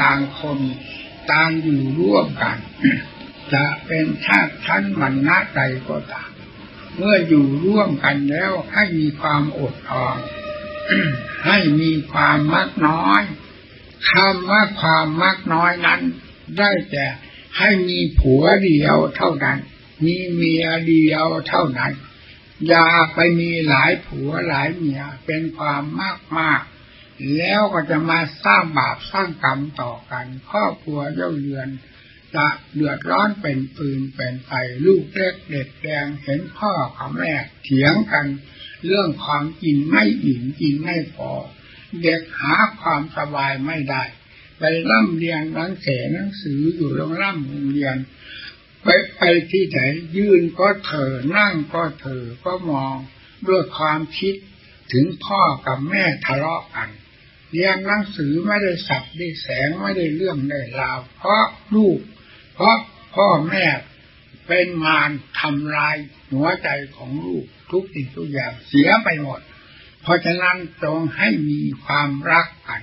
ต่างคนต่างอยู่ร่วมกัน จะเป็นชาติชั้นวรรณะใดก็ตาม เมื่ออยู่ร่วมกันแล้วให้มีความอดทนให้มีความมักน้อยคำว่าความมักน้อยนั้น ได้แต่ให้มีผัวเดียวเท่านั้น มีเมียเดียวเท่านั้น อย่าไปมีหลายผัวหลายเมียเป็นความมากมาก แล้วก็จะมาสร้างบาปสร้างกรรมต่อกันครอบครัวเย่าเรือนจะเดือดร้อนเป็นปืนเป็นไฟลูกเล็กเด็กแดงเห็นพ่อกับแม่เถียงกัน เรื่องความกินไม่อิ่มกินไม่พอเด็กหาความสบายไม่ได้ ไปร่ำเรียนหนังเสหนังสืออยู่โรงร่ำโรงเรียน ไปไปที่ไหนยืนก็เถอนั่งก็เถอก็มองด้วยความคิดถึงพ่อกับแม่ทะเลาะกัน เรียนหนังสือไม่ได้สับได้แสงไม่ได้เรื่องได้ราว เพราะลูก เพราะพ่อแม่เป็นมารทำลายหัวใจของลูกทุกสิ่งทุกอย่างเสียไปหมด เพราะฉะนั้นจงให้มีความรักกัน